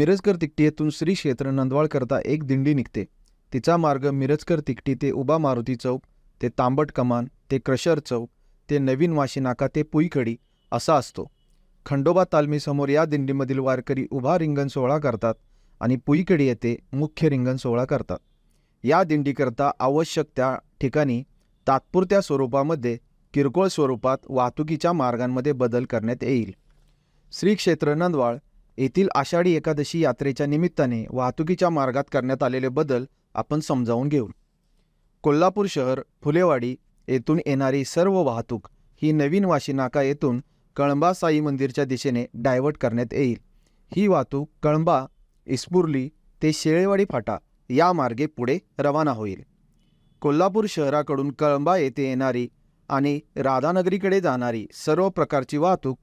मिरजकर तिकटी येथून श्री क्षेत्र नंदवाळ करता एक दिंडी निघते. तिचा मार्ग मिरजकर तिकटी ते उभा मारुती चौक ते तांबट कमान ते क्रशर चौक ते नवीन वाशी नाका ते पुईकडी असा असतो. खंडोबा तालमीसमोर या दिंडीमधील वारकरी उभा रिंगण सोहळा करतात आणि पुईकडी येथे मुख्य रिंगण सोहळा करतात. या दिंडीकरता आवश्यक त्या ठिकाणी तात्पुरत्या स्वरूपामध्ये किरकोळ स्वरूपात वाहतुकीच्या मार्गांमध्ये बदल करण्यात येईल. श्री क्षेत्र नंदवाळ येथील आषाढी एकादशी यात्रेच्या निमित्ताने वाहतुकीच्या मार्गात करण्यात आलेले बदल आपण समजावून घेऊ. कोल्हापूर शहर फुलेवाडी येथून येणारी सर्व वाहतूक ही नवीन वाशी नाका येथून कळंबा साई मंदिरच्या दिशेने डायव्हर्ट करण्यात येईल. ही वाहतूक कळंबा इस्पुर्ली ते शेळेवाडी फाटा या मार्गे पुढे रवाना होईल. कोल्हापूर शहराकडून कळंबा येथे येणारी आणि राधानगरीकडे जाणारी सर्व प्रकारची वाहतूक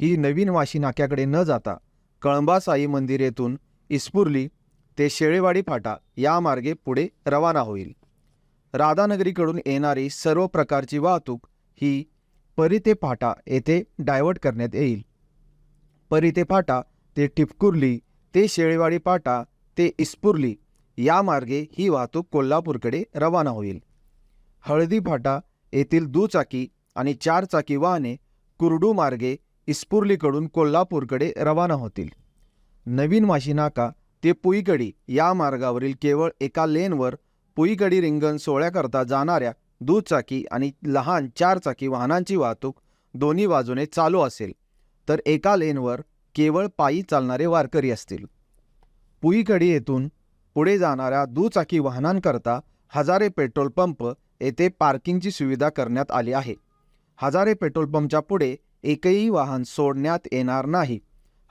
ही नवीन वाशी नाक्याकडे न जाता कळंबासाई मंदिर येथून इस्पुर्ली ते शेळेवाडी फाटा या मार्गे पुढे रवाना होईल. राधानगरीकडून येणारी सर्व प्रकारची वाहतूक ही परिते फाटा येथे डायव्हर्ट करण्यात येईल. परिते फाटा ते टिपकुर्ली ते शेळेवाडी फाटा ते इस्पुर्ली या मार्गे ही वाहतूक कोल्हापूरकडे रवाना होईल. हळदी फाटा येथील दुचाकी आणि चारचाकी वाहने कुर्डू मार्गे इस्पुर्लीकडून कोल्हापूरकडे रवाना होतील. नवीन वाशी नाका ते पुईकडी या मार्गावरील केवळ एका लेनवर पुईकडी रिंगण सोहळ्याकरता जाणाऱ्या दुचाकी आणि लहान चारचाकी वाहनांची वाहतूक दोन्ही बाजूने चालू असेल तर एका लेनवर केवळ पायी चालणारे वारकरी असतील. पुईकडी येथून पुढे जाणाऱ्या दुचाकी वाहनांकरता हजारे पेट्रोल पंप येथे पार्किंगची सुविधा करण्यात आली आहे. हजारे पेट्रोल पंपच्या पुढे एकही वाहन सोडण्यात येणार नाही.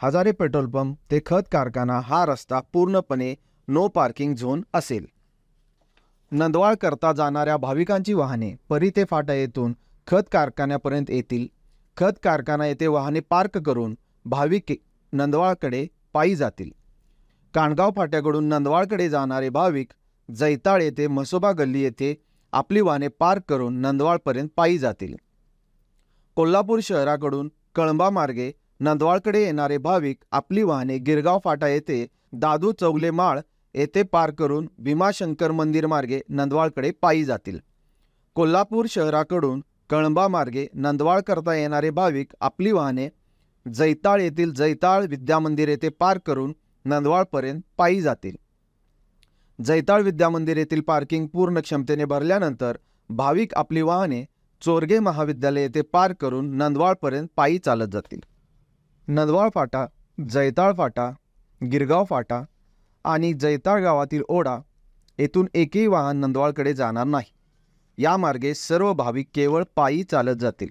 हजारे पेट्रोल पंप ते खत कारखाना हा रस्ता पूर्णपणे नो पार्किंग झोन असेल. नंदवाळ करता जाणाऱ्या भाविकांची वाहने परिते फाटा येथून खत कारखान्यापर्यंत येतील. खत कारखाना येथे वाहने पार्क करून भाविक नंदवाळकडे पायी जातील. काणगाव फाट्याकडून नंदवाळकडे जाणारे भाविक जैताळ येथे म्हसोबा गल्ली येथे आपली वाहने पार्क करून नंदवाळपर्यंत पायी जातील. कोल्हापूर शहराकडून कळंबा मार्गे नंदवाळकडे येणारे भाविक आपली वाहने गिरगाव फाटा येथे दादू चौगले माळ येथे पार करून भीमाशंकर मंदिर मार्गे नंदवाळकडे पायी जातील. कोल्हापूर शहराकडून कळंबा मार्गे नंदवाळ करता येणारे भाविक आपली वाहने जैताळ येथील जैताळ विद्यामंदिर येथे पार करून नंदवाळपर्यंत पायी जातील. जैताळ विद्यामंदिर येथील पार्किंग पूर्ण क्षमतेने भरल्यानंतर भाविक आपली वाहने चोरगे महाविद्यालय येथे पार करून नंदवाळपर्यंत पायी चालत जातील. नंदवाळ फाटा जैताळ फाटा गिरगाव फाटा आणि जैताळ गावातील ओढा येथून एकही वाहन नंदवाळकडे जाणार नाही. या मार्गे सर्व भाविक केवळ पायी चालत जातील.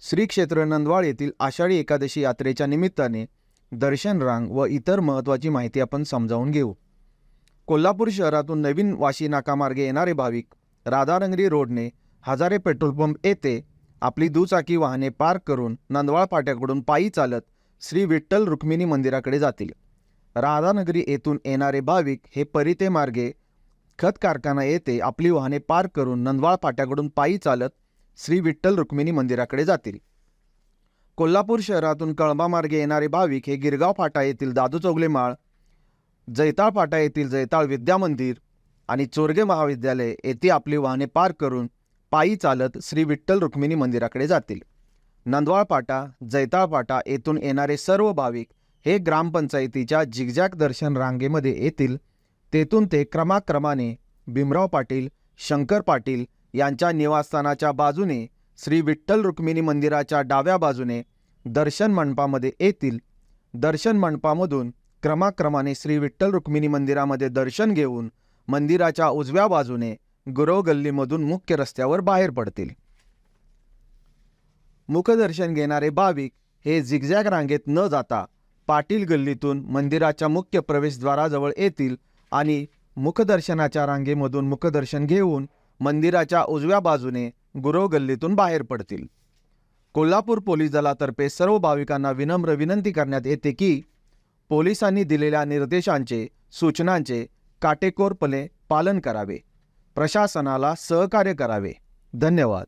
श्री क्षेत्र नंदवाळ येथील आषाढी एकादशी यात्रेच्या निमित्ताने दर्शन रांग व इतर महत्त्वाची माहिती आपण समजावून घेऊ. कोल्हापूर शहरातून नवीन वाशी नाकामार्गे येणारे भाविक राधारंगरी रोडने हजारे पेट्रोल पंप येथे आपली दुचाकी वाहने पार्क करून नंदवाळ फाट्याकडून पायी चालत श्री विठ्ठल रुक्मिणी मंदिराकडे जातील. राधानगरी येथून येणारे भाविक हे परिते मार्गे खत कारखाना येथे आपली वाहने पार्क करून नंदवाळ फाट्याकडून पायी चालत श्री विठ्ठल रुक्मिणी मंदिराकडे जातील. कोल्हापूर शहरातून कळंबा मार्गे येणारे भाविक हे गिरगाव फाटा येथील दादू चौगले माळ जैताळ फाटा येथील जैताळ विद्या मंदिर आणि चोरगे महाविद्यालय येथे आपली वाहने पार्क करून पायी चालत श्री विठ्ठल रुक्मिणी मंदिराकडे जातील. नंदवाळपाटा जैताळपाटा येथून येणारे सर्व भाविक हे ग्रामपंचायतीच्या जिगजॅग दर्शन रांगेमध्ये येतील. तेथून ते क्रमाक्रमाने भीमराव पाटील शंकर पाटील यांच्या निवासस्थानाच्या बाजूने श्री विठ्ठल रुक्मिणी मंदिराच्या डाव्या बाजूने दर्शन मंडपामध्ये येतील. दर्शन मंडपामधून क्रमाक्रमाने श्री विठ्ठल रुक्मिणी मंदिरामध्ये दर्शन घेऊन मंदिराच्या उजव्या बाजूने गुरव गल्लीमधून मुख्य रस्त्यावर बाहेर पडतील. मुखदर्शन घेणारे भाविक हे झिगझॅग रांगेत न जाता पाटील गल्लीतून मंदिराच्या मुख्य प्रवेशद्वाराजवळ येतील आणि मुखदर्शनाच्या रांगेमधून मुखदर्शन घेऊन मंदिराच्या उजव्या बाजूने गुरव गल्लीतून बाहेर पडतील. कोल्हापूर पोलीस दलातर्फे सर्व भाविकांना विनम्र विनंती करण्यात येते की पोलिसांनी दिलेल्या निर्देशांचे सूचनांचे काटेकोरपणे पालन करावे. प्रशासनाला सहकार्य करावे. धन्यवाद.